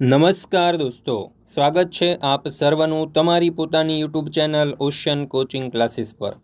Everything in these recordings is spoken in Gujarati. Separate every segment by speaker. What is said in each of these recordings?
Speaker 1: નમસ્કાર દોસ્તો, સ્વાગત છે આપ સર્વનું તમારી પોતાની YouTube channel ocean coaching classes પર.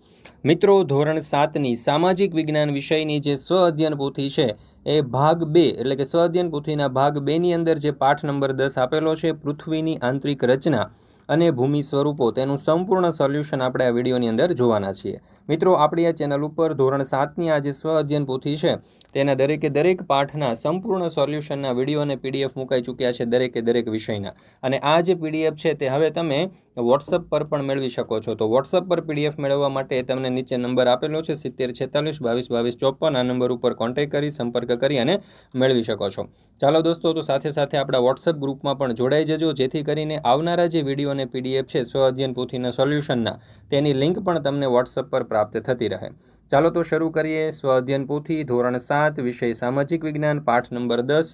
Speaker 1: મિત્રો, ધોરણ સાતની સામાજિક વિજ્ઞાન વિષયની જે સ્વ અધ્યયન પોથી છે, એ ભાગ બે, એટલે કે સ્વ અધ્યયન પોથીના ભાગ બેની અંદર જે પાઠ નંબર દસ આપેલો છે, પૃથ્વીની આંતરિક રચના અને ભૂમિ સ્વરૂપો, તેનું સંપૂર્ણ સોલ્યુશન આપણે આ વિડીયોની અંદર જોવાના છીએ. મિત્રો, આપણી આ ચેનલ ઉપર ધોરણ સાતની આ જે સ્વ અધ્યયન પોથી છે તેના દરેકે દરેક પાઠના સંપૂર્ણ સોલ્યુશનના વીડિયો અને પીડીએફ મુકાઈ ચૂક્યા છે દરેકે દરેક વિષયના. અને આ જે પીડીએફ છે તે હવે તમે વોટ્સઅપ પર પણ મેળવી શકો છો. તો વોટ્સઅપ પર પીડીએફ મેળવવા માટે તમને નીચે નંબર આપેલો છે સિત્તેર છેતાલીસ બાવીસ બાવીસ ચોપન. આ નંબર ઉપર કોન્ટેક્ટ કરી, સંપર્ક કરી અને મેળવી શકો છો. ચાલો દોસ્તો, તો સાથે સાથે આપણા વોટ્સઅપ ગ્રુપમાં પણ જોડાઈ જજો. જેથી કરીને આવનારા જે વીડિયો અને પીડીએફ છે સ્વ અધ્યયન પોથીના સોલ્યુશનના તેની લિંક પણ તમને વોટ્સઅપ પર પ્રાપ્ત થતી રહે. ચાલો તો શરૂ કરીએ સ્વ અધ્યયન પોથી, ધોરણ સાત, વિષય સામાજિક વિજ્ઞાન, પાઠ નંબર દસ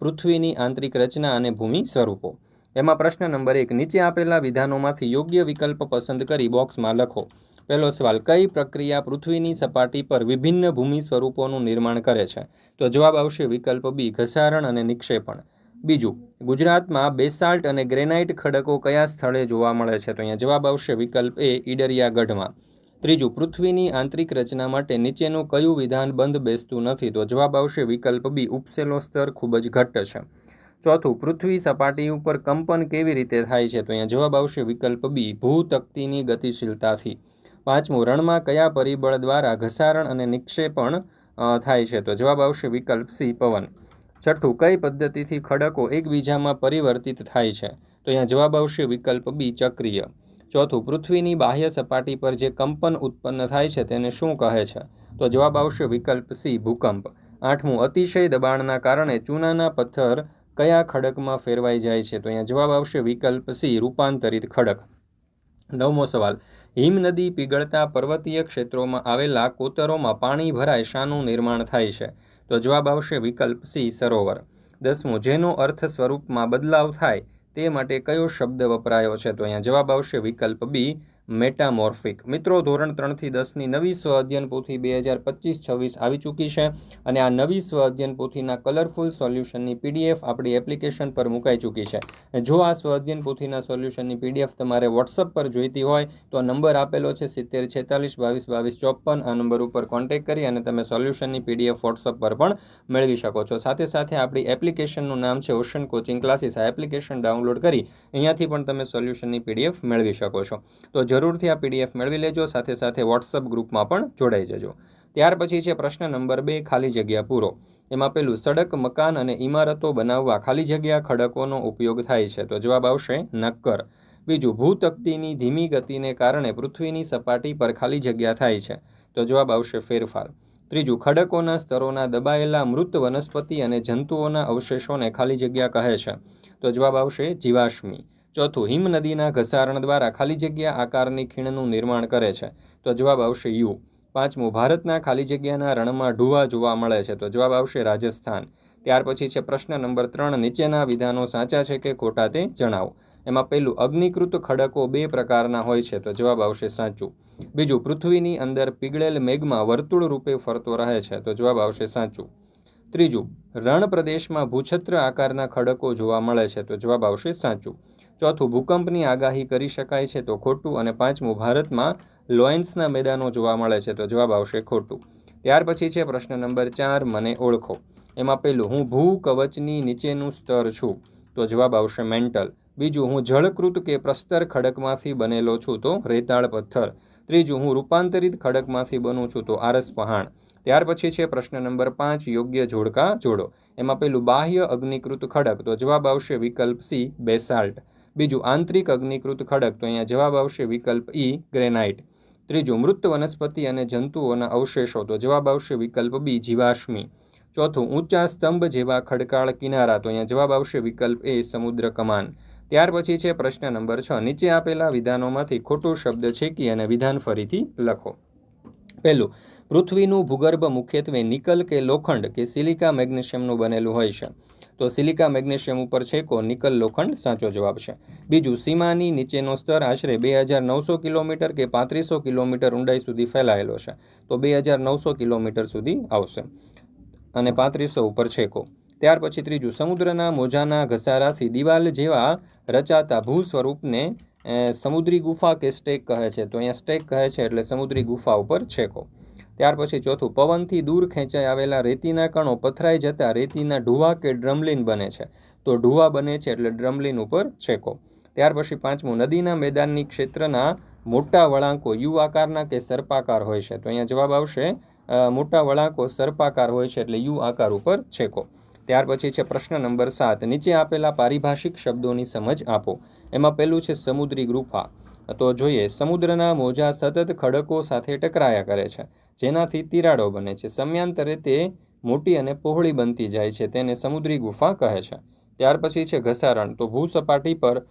Speaker 1: પૃથ્વીની આંતરિક રચના અને ભૂમિ સ્વરૂપો. એમાં પ્રશ્ન નંબર એક, નીચે આપેલા વિધાનોમાંથી યોગ્ય વિકલ્પ પસંદ કરી બોક્સમાં લખો. પહેલો સવાલ, કઈ પ્રક્રિયા પૃથ્વીની સપાટી પર વિભિન્ન ભૂમિ સ્વરૂપોનું નિર્માણ કરે છે? તો જવાબ આવશે વિકલ્પ બી, ઘસારણ અને નિક્ષેપણ. બીજું, ગુજરાતમાં બેસાલ્ટ અને ગ્રેનાઇટ ખડકો કયા સ્થળે જોવા મળે છે? તો અહીંયા જવાબ આવશે વિકલ્પ એ ઈડરિયા ગઢમાં ત્રીજું, પૃથ્વીની આંતરિક રચના માટે નીચેનું કયું વિધાન બંધ બેસતું નથી? તો જવાબ આવશે વિકલ્પ બી, ઉપસેલો સ્તર ખૂબ જ ઘટ્ટ છે. ચોથું, પૃથ્વી સપાટી ઉપર કંપન કેવી રીતે થાય છે? તો અહીંયા જવાબ આવશે વિકલ્પ બી, ભૂતકતીની ગતિશીલતાથી. પાંચમું, રણમાં કયા પરિબળ દ્વારા ઘસારણ અને નિક્ષેપણ થાય છે? તો જવાબ આવશે વિકલ્પ સી, પવન. છઠ્ઠું, કઈ પદ્ધતિથી ખડકો એકબીજામાં પરિવર્તિત થાય છે? તો અહીંયા જવાબ આવશે વિકલ્પ બી, ચક્રીય. ચોથું, પૃથ્વીની બાહ્ય સપાટી પર જે કંપન ઉત્પન્ન થાય છે તેને શું કહે છે? તો જવાબ આવશે વિકલ્પ સી, ભૂકંપ. આઠમું, અતિશય દબાણના કારણે ચૂનાના પથ્થર કયા ખડકમાં ફેરવાઈ જાય છે? તો અહીંયા જવાબ આવશે વિકલ્પ સી, રૂપાંતરિત ખડક. નવમો સવાલ, હિમ નદી પીગળતા પર્વતીય ક્ષેત્રોમાં આવેલા કોતરોમાં પાણી ભરાય શાનું નિર્માણ થાય છે? તો જવાબ આવશે વિકલ્પ સી, સરોવર. દસમું, જેનો અર્થ સ્વરૂપમાં બદલાવ થાય તે માટે કયો શબ્દ વપરાયો છે? તો અહીંયા જવાબ આવશે વિકલ્પ બી. મેટામોર્ફિક. મિત્રો, ધોરણ ત્રણથી દસની નવી સ્વ અધ્યયન પોથી બે હજાર પચીસ છવ્વીસ આવી ચૂકી છે અને આ નવી સ્વ અધ્યયન પોથીના કલરફુલ સોલ્યુશનની પીડીએફ આપણી એપ્લિકેશન પર મુકાઈ ચૂકી છે. જો આ સ્વ અધ્યયન પોથીના સોલ્યુશનની પીડીએફ તમારે વોટ્સઅપ પર જોઈતી હોય, તો નંબર આપેલો છે સિત્તેર, છેતાલીસ, બાવીસ બાવીસ, ચોપન. આ નંબર ઉપર કોન્ટેક્ટ કરી અને તમે સોલ્યુશનની પીડીએફ વોટ્સઅપ પર પણ મેળવી શકો છો. સાથે સાથે આપણી એપ્લિકેશનનું નામ છે ઓશન કોચિંગ ક્લાસીસ આ એપ્લિકેશન ડાઉનલોડ કરી અહીંયાથી પણ તમે સોલ્યુશનની પીડીએફ મેળવી શકો છો. તો જરૂરથી આ પીડીએફ મેળવી લેજો, સાથે સાથે વોટ્સઅપ ગ્રુપમાં પણ જોડાઈ જજો. ત્યાર પછી છે પ્રશ્ન નંબર બે, ખાલી જગ્યા પૂરો. એમાં પેલું, સડક, મકાન અને ઇમારતો બનાવવા ખાલી જગ્યા ખડકોનો ઉપયોગ થાય છે. તો જવાબ આવશે નક્કર. બીજું, ભૂતકતીની ધીમી ગતિને કારણે પૃથ્વીની સપાટી પર ખાલી જગ્યા થાય છે. તો જવાબ આવશે ફેરફાર. ત્રીજું, ખડકોના સ્તરોના દબાયેલા મૃત વનસ્પતિ અને જંતુઓના અવશેષોને ખાલી જગ્યા કહે છે. તો જવાબ આવશે જીવાશ્મી. ચોથું હિમ નદીના ઘસારણ દ્વારા ખાલી જગ્યા આકારની ખીણનું નિર્માણ કરે છે. તો જવાબ આવશે યુ. પાંચમું, ભારતના ખાલી જગ્યાના રણમાં ઢુવા જોવા મળે છે. તો જવાબ આવશે રાજસ્થાન. ત્યાર પછી છે પ્રશ્ન નંબર ત્રણ, નીચેના વિધાનો સાચા છે કે ખોટા તે જણાવો. એમાં પહેલું, અગ્નિકૃત ખડકો બે પ્રકારના હોય છે. તો જવાબ આવશે સાચું. બીજું, પૃથ્વીની અંદર પીગળેલ મેઘમાં વર્તુળ રૂપે ફરતો રહે છે. તો જવાબ આવશે સાચું. ત્રીજું, રણ પ્રદેશમાં ભૂછત્ર આકારના ખડકો જોવા મળે છે. તો જવાબ આવશે સાચું. ચોથું, ભૂકંપની આગાહી કરી શકાય છે તો ખોટું અને પાંચમું, ભારતમાં લોયન્સના મેદાનો જોવા મળે છે તો જવાબ આવશે ખોટું. ત્યાર પછી છે પ્રશ્ન નંબર ચાર, મને ઓળખો. એમાં પહેલું, હું ભૂ કવચની નીચેનું સ્તર છું? તો જવાબ આવશે મેન્ટલ. બીજું, હું જળકૃત કે પ્રસ્તર ખડકમાંથી બનેલો છું? તો રેતાળ પથ્થર. ત્રીજું, હું રૂપાંતરિત ખડકમાંથી બનું છું? તો આરસ પહાણ. ત્યાર પછી છે પ્રશ્ન નંબર પાંચ, યોગ્ય જોડકા જોડો. એમાં પેલું બાહ્ય અગ્નિકૃત ખડક? તો જવાબ આવશે વિકલ્પ સી, બેસાલ્ટ. બીજું, આંતરિક અગ્નિકૃત ખડક, તો અહીંયા જવાબ આવશે વિકલ્પ ઈ, ગ્રેનાઇટ. ત્રીજું, મૃત વનસ્પતિ અને જંતુઓના અવશેષો, તો જવાબ આવશે વિકલ્પ બી, જીવાશ્મી. ચોથું, ઊંચા સ્તંભ જેવા ખડકાળ કિનારા, તો અહીંયા જવાબ આવશે વિકલ્પ એ, સમુદ્ર કમાન. ત્યાર પછી છે પ્રશ્ન નંબર છ. નીચે આપેલા વિધાનોમાંથી ખોટું શબ્દ છેકી અને વિધાન ફરીથી લખો. પહેલું, પૃથ્વીનું ભૂગર્ભ મુખ્યત્વે નિકલ કે લોખંડ કે સિલિકા મેગ્નેશિયમનું બનેલું હોય છે. તો સિલિકા મેગ્નેશિયમ ઉપર છેકો નિકલ લોખંડ સાચો જવાબ છે. બીજું, સીમાની નીચેનો સ્તર આશરે બે હજાર નવસો કિલોમીટર કે પાંત્રીસો કિલોમીટર ઊંડાઈ સુધી ફેલાયેલો છે. તો બે હજાર નવસો કિલોમીટર સુધી આવશે. અને પાંત્રીસો ઉપર છેકો. ત્યાર પછી ત્રીજું, સમુદ્રના મોજાના ઘસારાથી દિવાલ જેવા રચાતા ભૂ સ્વરૂપને સમુદ્રી ગુફા કે સ્ટેક કહે છે. તો અહીંયા સ્ટેક કહે છે એટલે સમુદ્રી ગુફા ઉપર છેકો. ત્યાર પછી ચોથું, પવનથી દૂર ખેંચાઈ આવેલા રેતીના કણો પથરાઈ જતા રેતીના ઢુવા કે ડ્રમલીન બને છે. તો ઢુવા બને છે એટલે ડ્રમલીન ઉપર છેકો. ત્યાર પછી પાંચમું, નદીના મેદાનની ક્ષેત્રના મોટા વળાંકો યુ આકારના કે સર્પાકાર હોય છે. તો અહીંયા જવાબ આવશે મોટા વળાંકો સર્પાકાર હોય છે એટલે યુ આકાર ઉપર છેકો. ત્યાર પછી છે પ્રશ્ન નંબર સાત, નીચે આપેલા પારિભાષિક શબ્દોની સમજ આપો. એમાં પહેલું છે સમુદ્રી ગુફા. તો જોઈએ, સમુદ્રના મોજા સતત ખડકો સાથે ટકરાયા કરે છે, જેનાથી તિરાડો બને છે. સમયાંતરે તે મોટી અને પહોળી બનતી જાય છે, તેને સમુદ્રી ગુફા કહે છે. ત્યાર પછી છે ઘસારણ. તો ભૂસપાટી પર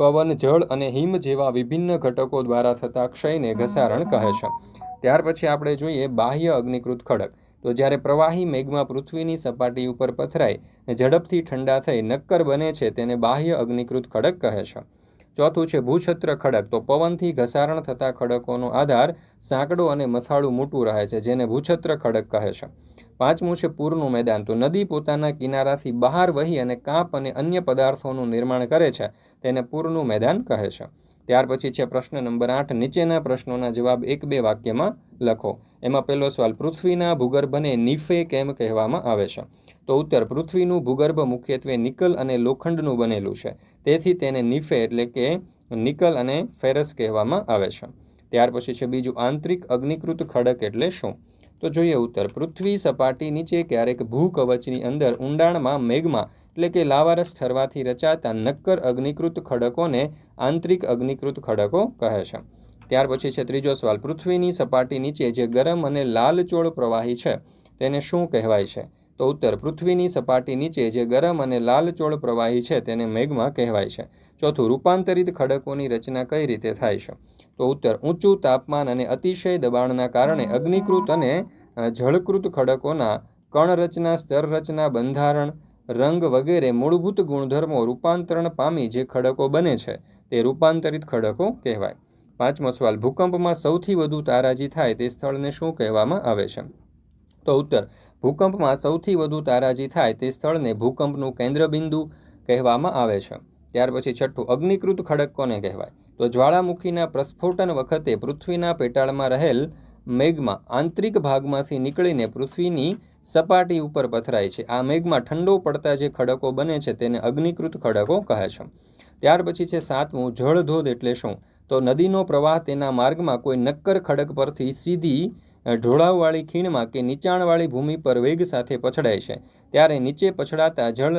Speaker 1: પવન, જળ અને હિમ જેવા વિભિન્ન ઘટકો દ્વારા થતા ક્ષયને ઘસારણ કહે છે. ત્યાર પછી આપણે જોઈએ બાહ્ય અગ્નિકૃત ખડક. તો જ્યારે પ્રવાહી મેઘમાં પૃથ્વીની સપાટી ઉપર પથરાય, ઝડપથી ઠંડા થઈ નક્કર બને છે, તેને બાહ્ય અગ્નિકૃત ખડક કહે છે. ચોથું છે ભૂછત્ર ખડક. તો પવનથી ઘસારણ થતા ખડકોનો આધાર સાંકડો અને મથાળું મોટું રહે છે, જેને ભૂછત્ર ખડક કહે છે. પાંચમું છે પૂરનું મેદાન. તો નદી પોતાના કિનારાથી બહાર વહી અને કાંપ અને અન્ય પદાર્થોનું નિર્માણ કરે છે, તેને પૂરનું મેદાન કહે છે. ત્યાર પછી છે પ્રશ્ન નંબર આઠ. નીચેના પ્રશ્નોના જવાબ એક બે વાક્યમાં લખો. એમાં પહેલો સવાલ, પૃથ્વીના ભૂગર્ભને નિફે કેમ કહેવામાં આવે છે? તો ઉત્તર પૃથ્વીનું ભૂગર્ભ મુખ્યત્વે નિકલ અને લોખંડનું બનેલું છે. તેથી તેને નિફે એટલે કે નિકલ અને ફેરસ કહેવામાં આવે છે. ત્યાર પછી છે બીજું આંતરિક અગ્નિકૃત ખડક એટલે શું? તો જોઈએ ઉત્તર પૃથ્વી સપાટી નીચે ક્યારેક ભૂકવચની અંદર ઊંડાણમાં મેઘમાં એટલે કે લાવારસ ઠરવાથી રચાતા નક્કર અગ્નિકૃત ખડકોને આંતરિક અગ્નિકૃત ખડકો કહે છે. ત્યાર પછી છે ત્રીજો સવાલ, પૃથ્વીની સપાટી નીચે જે ગરમ અને લાલચોળ પ્રવાહી છે, તેને શું કહેવાય છે? તો ઉત્તર, પૃથ્વીની સપાટી નીચે જે ગરમ અને લાલચોળ પ્રવાહી છે તેને મેઘમાં કહેવાય છે. ચોથું, રૂપાંતરિત ખડકોની રચના કઈ રીતે થાય છે? તો ઉત્તર, ઊંચું તાપમાન અને અતિશય દબાણના કારણે અગ્નિકૃત અને જળકૃત ખડકોના કણરચના સ્તર રચના બંધારણ, રંગ વગેરે મૂળભૂત ગુણધર્મો રૂપાંતરણ પામી જે ખડકો બને છે તે રૂપાંતરિત ખડકો કહેવાય. પાંચમો સવાલ, ભૂકંપમાં સૌથી વધુ તારાજી થાય તે સ્થળને શું કહેવામાં આવે છે? તો ઉત્તર, ભૂકંપમાં સૌથી વધુ તારાજી થાય તે સ્થળને ભૂકંપનું કેન્દ્રબિંદુ કહેવામાં આવે છે. ત્યાર પછી છઠ્ઠું, અગ્નિકૃત ખડક કોને કહેવાય? તો જ્વાળામુખીના પ્રસ્ફોટન વખતે પૃથ્વીના પેટાળમાં રહેલ મેઘમાં આંતરિક ભાગમાંથી નીકળીને પૃથ્વીની સપાટી ઉપર પથરાય છે. આ મેઘમાં ઠંડો પડતા જે ખડકો બને છે તેને અગ્નિકૃત ખડકો કહે છે. ત્યાર પછી છે સાતમું, જળધોધ એટલે શું? તો નદીનો પ્રવાહ તેના માર્ગમાં કોઈ નક્કર ખડક પરથી સીધી ઢોળાવવાળી ખીણમાં કે નીચાણવાળી ભૂમિ પર વેગ સાથે પછડાય છે. ત્યારે નીચે પછડાતા જળ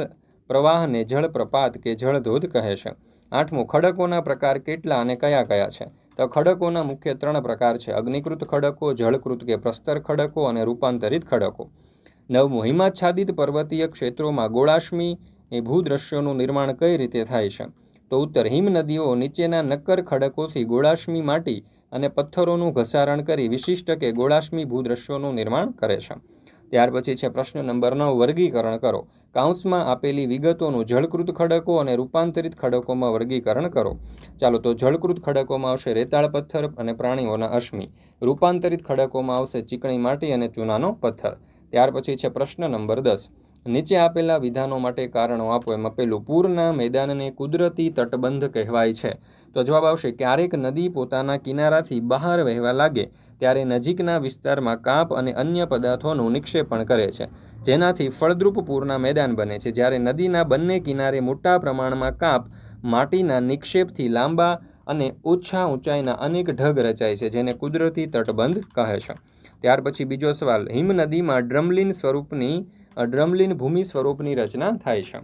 Speaker 1: પ્રવાહને જળપ્રપાત કે જળધોધ કહે છે. આઠમું, ખડકોના પ્રકાર કેટલા અને કયા કયા છે? તો ખડકોના મુખ્ય ત્રણ પ્રકાર છે. અગ્નિકૃત ખડકો, જળકૃત કે પ્રસ્તર ખડકો અને રૂપાંતરિત ખડકો. નવમું, હિમાચ્છાદિત પર્વતીય ક્ષેત્રોમાં ગોળાશ્મી એ ભૂદ્રશ્યોનું નિર્માણ કઈ રીતે થાય છે? તો ઉત્તર હિમ નદીઓ નીચેના નક્કર ખડકોથી ગોળાશ્મી માટી અને પથ્થરોનું ઘસારણ કરી વિશિષ્ટ કે ગોળાશ્મી ભૂદ્રશ્યોનું નિર્માણ કરે છે. ત્યાર પછી છે પ્રશ્ન નંબર નવ, વર્ગીકરણ કરો. કાઉન્સમાં આપેલી વિગતોનું જળકૃત ખડકો અને રૂપાંતરિત ખડકોમાં વર્ગીકરણ કરો. ચાલો તો જળકૃત ખડકોમાં આવશે રેતાળ પથ્થર અને પ્રાણીઓના અશ્મિ. રૂપાંતરિત ખડકોમાં આવશે ચીકણી માટી અને ચૂનાનો પથ્થર. ત્યાર પછી છે પ્રશ્ન નંબર દસ. નીચે આપેલા વિધાનો માટે કારણો આપો એમાં પેલું પૂરના મેદાનને કુદરતી તટબંધ કહેવાય છે. તો જવાબ આવશે, ક્યારેક નદી પોતાના કિનારાથી બહાર વહેવા લાગે, ત્યારે નજીકના વિસ્તારમાં કાપ અને અન્ય પદાર્થોનું નિક્ષેપણ કરે છે. જેનાથી ફળદ્રુપ પૂરના મેદાન બને છે. જ્યારે નદીના બંને કિનારે મોટા પ્રમાણમાં કાપ, માટીના નિક્ષેપથી લાંબા અને ઓછા ઊંચાઈના અનેક ઢગ રચાય છે, જેને કુદરતી તટબંધ કહે છે. ત્યાર પછી બીજો સવાલ હિમ નદીમાં ડ્રમલિન સ્વરૂપની ડ્રમલિન ભૂમિ સ્વરૂપની રચના થાય છે.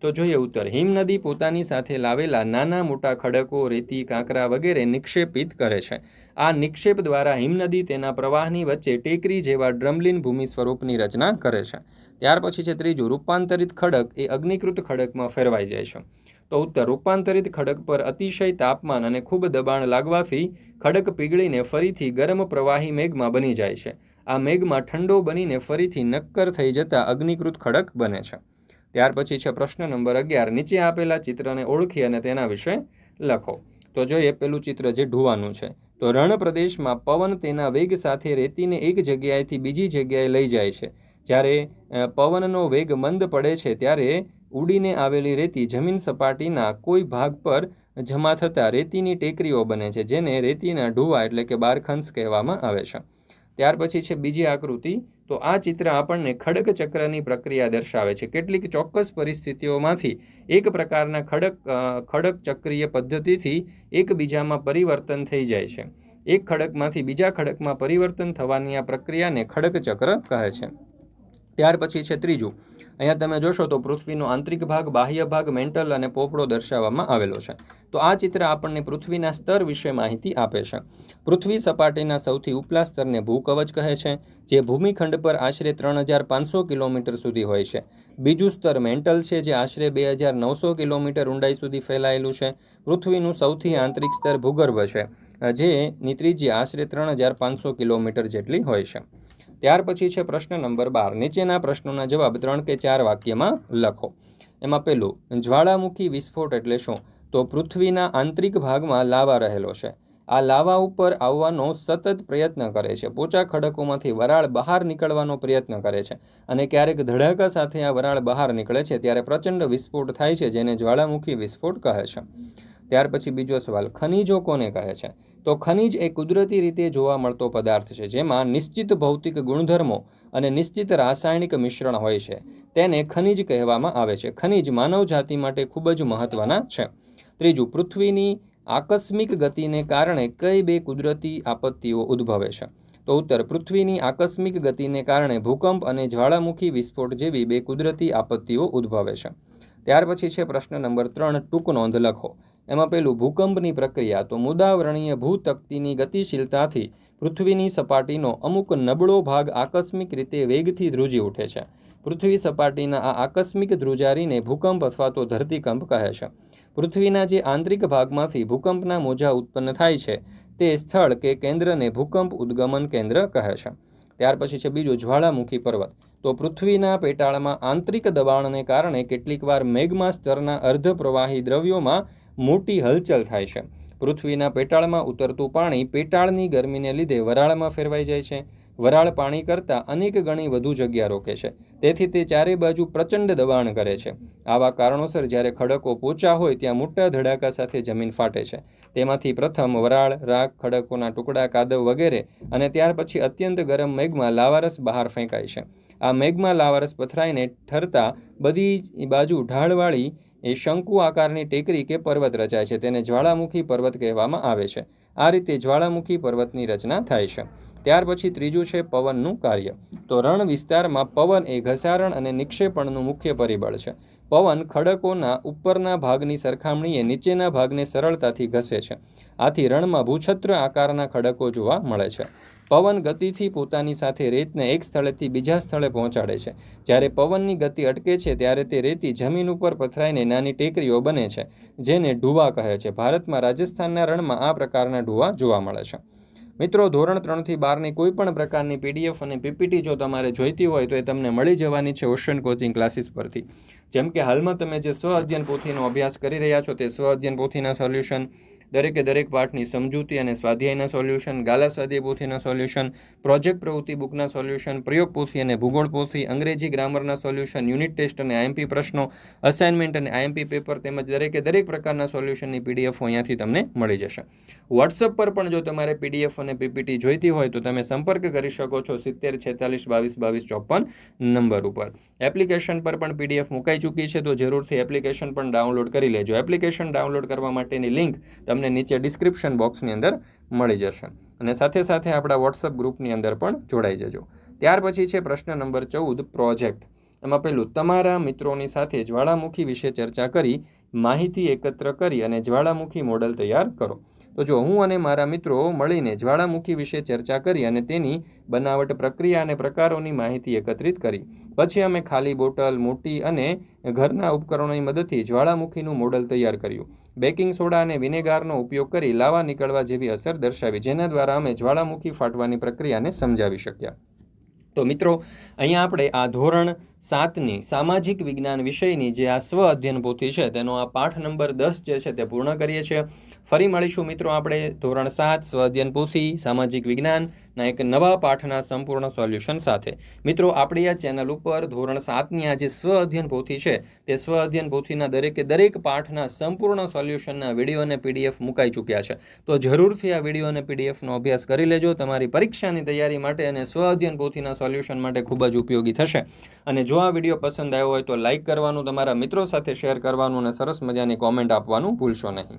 Speaker 1: તો જોઈએ ઉત્તર. હિમ નદી પોતાની સાથે લાવેલા નાના મોટા ખડકો, રેતી, કાંકરા વગેરે નિક્ષેપિત કરે છે. આ નિક્ષેપ દ્વારા હિમનદી તેના પ્રવાહની વચ્ચે ટેકરી જેવા ડ્રમલિન ભૂમિ સ્વરૂપની રચના કરે છે. ત્યાર પછી છે ત્રીજું, રૂપાંતરિત ખડક એ અગ્નિકૃત ખડકમાં ફેરવાઈ જાય છે. તો ઉત્તર, રૂપાંતરિત ખડક પર અતિશય તાપમાન અને ખૂબ દબાણ લાગવાથી ખડક પીગળીને ફરીથી ગરમ પ્રવાહી મેઘમાં બની જાય છે. આ મેઘમાં ઠંડો બનીને ફરીથી નક્કર થઈ જતા અગ્નિકૃત ખડક બને છે. ત્યાર પછી છે પ્રશ્ન નંબર અગિયાર. નીચે આપેલા ચિત્રને ઓળખી અને તેના વિશે લખો. તો જોઈએ પેલું ચિત્ર જે ઢુવાનું છે. તો રણ પ્રદેશમાં પવન તેના વેગ સાથે રેતીને એક જગ્યાએથી બીજી જગ્યાએ લઈ જાય છે. જ્યારે પવનનો વેગ મંદ પડે છે ત્યારે ઉડીને આવેલી રેતી જમીન સપાટીના કોઈ ભાગ પર જમા થતાં રેતીની ટેકરીઓ બને છે, જેને રેતીના ઢુવા એટલે કે બારખંસ કહેવામાં આવે છે. ત્યાર પછી છે બીજી આકૃતિ. તો આ ચિત્ર આપણને ખડક ચક્રની પ્રક્રિયા દર્શાવે છે. કેટલીક ચોક્કસ પરિસ્થિતિઓમાંથી એક પ્રકારના ખડક ખડક ચક્રીય પદ્ધતિથી એકબીજામાં પરિવર્તન થઈ જાય છે. એક ખડકમાંથી બીજા ખડકમાં પરિવર્તન થવાની આ પ્રક્રિયાને ખડક ચક્ર કહે છે. ત્યાર પછી છે ત્રીજું. અહીંયા તમે જોશો તો પૃથ્વીનો આંતરિક ભાગ, બાહ્ય ભાગ, મેન્ટલ અને પોપડો દર્શાવવામાં આવેલો છે. તો આ ચિત્ર આપણને પૃથ્વીના સ્તર વિશે માહિતી આપે છે. પૃથ્વી સપાટીના સૌથી ઉપલા સ્તરને ભૂકવચ કહે છે, જે ભૂમિખંડ પર આશરે ત્રણ હજાર પાંચસો કિલોમીટર સુધી હોય છે. બીજું સ્તર મેન્ટલ છે, જે આશરે બે હજાર નવસો કિલોમીટર ઊંડાઈ સુધી ફેલાયેલું છે. પૃથ્વીનું સૌથી આંતરિક સ્તર ભૂગર્ભ છે જેની ત્રીજી આશરે ત્રણ હજાર પાંચસો કિલોમીટર જેટલી હોય છે. ત્યાર પછી છે પ્રશ્ન નંબર બાર. નીચેના પ્રશ્નોના જવાબ ત્રણ કે ચાર વાક્યમાં લખો. એમાં પહેલું, જ્વાળામુખી વિસ્ફોટ એટલે શું? તો પૃથ્વીના આંતરિક ભાગમાં લાવા રહેલો છે. આ લાવા ઉપર આવવાનો સતત પ્રયત્ન કરે છે. પોચા ખડકોમાંથી વરાળ બહાર નીકળવાનો પ્રયત્ન કરે છે. અને ક્યારેક ધડાકા સાથે આ વરાળ બહાર નીકળે છે, ત્યારે પ્રચંડ વિસ્ફોટ થાય છે, જેને જ્વાળામુખી વિસ્ફોટ કહે છે. ત્યાર પછી બીજો સવાલ, ખનિજો કોને કહે છે? તો ખનિજ એ કુદરતી રીતે જોવા મળતો પદાર્થ છે, જેમાં નિશ્ચિત ભૌતિક ગુણધર્મો અને નિશ્ચિત રાસાયણિક મિશ્રણ હોય છે. તેને ખનિજ કહેવામાં આવે છે. ખનિજ માનવ જાતિ માટે ખૂબ જ મહત્વના છે. ત્રીજું, પૃથ્વીની આકસ્મિક ગતિને કારણે કઈ બે કુદરતી આપત્તિઓ ઉદ્ભવે છે? તો ઉત્તર, પૃથ્વીની આકસ્મિક ગતિને કારણે ભૂકંપ અને જ્વાળામુખી વિસ્ફોટ જેવી બે કુદરતી આપત્તિઓ ઉદ્ભવે છે. ત્યાર પછી છે પ્રશ્ન નંબર ત્રણ, ટૂંક નોંધ લખો. એમાં પેલું ભૂકંપની પ્રક્રિયા તો મુદાવરણીય ભૂતકતીની ગતિશીલતાથી પૃથ્વીની સપાટીનો અમુક નબળો ભાગ આકસ્મિક રીતે વેગથી ધ્રુજી ઉઠે છે. પૃથ્વી સપાટીના આ આકસ્મિક ધ્રુજારીને ભૂકંપ અથવા તો ધરતીકંપ કહે છે. પૃથ્વીના જે આંતરિક ભાગમાંથી ભૂકંપના મોજા ઉત્પન્ન થાય છે, તે સ્થળ કે કેન્દ્રને ભૂકંપ ઉદ્ગમન કેન્દ્ર કહે છે. ત્યાર પછી છે બીજું જ્વાળામુખી પર્વત. તો પૃથ્વીના પેટાળમાં આંતરિક દબાણને કારણે કેટલીકવાર મેઘમા સ્તરના અર્ધપ્રવાહી દ્રવ્યોમાં મોટી હલચલ થાય છે. પૃથ્વીના પેટાળમાં ઉતરતું પાણી પેટાળની ગરમીને લીધે વરાળમાં ફેરવાઈ જાય છે. વરાળ પાણી કરતાં અનેક ગણી વધુ જગ્યા રોકે છે. તેથી તે ચારે બાજુ પ્રચંડ દબાણ કરે છે. આવા કારણોસર જ્યારે ખડકો પોચા હોય ત્યાં મોટા ધડાકા સાથે જમીન ફાટે છે. તેમાંથી પ્રથમ વરાળ, રાખ, ખડકોના ટુકડા, કાદવ વગેરે અને ત્યાર પછી અત્યંત ગરમ મેઘમાં લાવારસ બહાર ફેંકાય છે. આ મેઘમાં લાવારસ પથરાઈને ઠરતા બધી બાજુ ઢાળવાળી એ શંકુ આકારની ટેકરી કે પર્વત રચાય છે, તેને જ્વાળામુખી પર્વત કહેવામાં આવે છે. આ રીતે જ્વાળામુખી પર્વતની રચના થાય છે. ત્યાર પછી ત્રીજું છે પવનનું કાર્ય. તો રણ વિસ્તારમાં પવન એ ઘસારણ અને નિક્ષેપણનું મુખ્ય પરિબળ છે. પવન ખડકોના ઉપરના ભાગની સરખામણીએ નીચેના ભાગને સરળતાથી ઘસે છે. આથી રણમાં ભૂછત્ર આકારના ખડકો જોવા મળે છે. પવન ગતિથી પોતાની સાથે રેતને એક સ્થળેથી બીજા સ્થળે પહોંચાડે છે. જ્યારે પવનની ગતિ અટકે છે, ત્યારે તે રેતી જમીન ઉપર પથરાઈને નાની ટેકરીઓ બને છે, જેને ઢુવા કહે છે. ભારતમાં રાજસ્થાનના રણમાં આ પ્રકારના ઢુવા જોવા મળે છે. મિત્રો, ધોરણ ત્રણથી બારની કોઈ પણ પ્રકારની પીડીએફ અને પીપીટી જો તમારે જોઈતી હોય તો એ તમને મળી જવાની છે ઓશન કોચિંગ ક્લાસીસ પરથી. જેમ કે હાલમાં તમે જે સ્વ અધ્યયન પોથીનો અભ્યાસ કરી રહ્યા છો, તે સ્વ અધ્યયન પોથીના સોલ્યુશન દરેકે દરેક પાઠની સમજૂતી અને સ્વાધ્યાયના સોલ્યુશન, ગાલા સ્વાધ્યાય પોથીના સોલ્યુશન, પ્રોજેક્ટ પ્રવૃત્તિ બુકના સોલ્યુશન, પ્રયોગ પોથી અને ભૂગોળ પોથી, અંગ્રેજી ગ્રામરના સોલ્યુશન, યુનિટ ટેસ્ટ અને આઈએમપી પ્રશ્નો, અસાઇનમેન્ટ અને આઈએમપી પેપર તેમજ દરેકે દરેક પ્રકારના સોલ્યુશનની પીડીએફ અહીંયાથી તમને મળી જશે. વોટ્સઅપ પર પણ જો તમારે પીડીએફ અને પીપીટી જોઈતી હોય તો તમે સંપર્ક કરી શકો છો સિત્તેર છેતાલીસ બાવીસ બાવીસ ચોપન નંબર ઉપર. એપ્લિકેશન પર પણ પીડીએફ મુકાઈ ચૂકી છે તો જરૂરથી એપ્લિકેશન પણ ડાઉનલોડ કરી લેજો. એપ્લિકેશન ડાઉનલોડ કરવા માટેની લિંક તમને નીચે ડિસ્ક્રિપ્શન બોક્સની અંદર મળી જશે. અને સાથે સાથે આપણા વોટ્સઅપ ગ્રુપની અંદર પણ જોડાઈ જજો. ત્યાર પછી છે પ્રશ્ન નંબર ચૌદ પ્રોજેક્ટ એમાં પહેલું, તમારા મિત્રોની સાથે જ્વાળામુખી વિશે ચર્ચા કરી, માહિતી એકત્ર કરી અને જ્વાળામુખી મોડલ તૈયાર કરો. તો જો હું અને મારા મિત્રો મળીને જ્વાળામુખી વિશે ચર્ચા કરી અને તેની બનાવટ પ્રક્રિયા અને પ્રકારોની માહિતી એકત્રિત કરી, પછી અમે ખાલી બોટલ, મોટી અને ઘરના ઉપકરણોની મદદથી જ્વાળામુખીનું મોડલ તૈયાર કર્યું. બેકિંગ સોડા અને વિનેગારનો ઉપયોગ કરી લાવા નીકળવા જેવી અસર દર્શાવી, જેના દ્વારા અમે જ્વાળામુખી ફાટવાની પ્રક્રિયાને સમજાવી શક્યા. તો મિત્રો, અહીંયા આપણે આ ધોરણ સાતની સામાજિક વિજ્ઞાન વિષયની જે આ સ્વ અધ્યયન પોથી છે, તેનો આ પાઠ નંબર દસ જે છે તે પૂર્ણ કરીએ છીએ. ફરી મળીશું મિત્રો આપણે ધોરણ સાત સ્વ અધ્યયન પોથી સામાજિક વિજ્ઞાનના એક નવા પાઠના સંપૂર્ણ સોલ્યુશન સાથે. મિત્રો, આપણી આ ચેનલ ઉપર ધોરણ સાતની આ જે સ્વ અધ્યયન પોથી છે, તે સ્વ અધ્યયન પોથીના દરેકે દરેક પાઠના સંપૂર્ણ સોલ્યુશનના વીડિયો અને પીડીએફ મુકાઈ ચૂક્યા છે. તો જરૂરથી આ વીડિયો અને પીડીએફનો અભ્યાસ કરી લેજો. તમારી પરીક્ષાની તૈયારી માટે અને સ્વ અધ્યયન પોથીના સોલ્યુશન માટે ખૂબ જ ઉપયોગી થશે. અને જો આ વીડિયો પસંદ આવ્યો હોય તો લાઇક કરવાનું, તમારા મિત્રો સાથે શેર કરવાનું અને સરસ મજાની કોમેન્ટ આપવાનું ભૂલશો નહીં.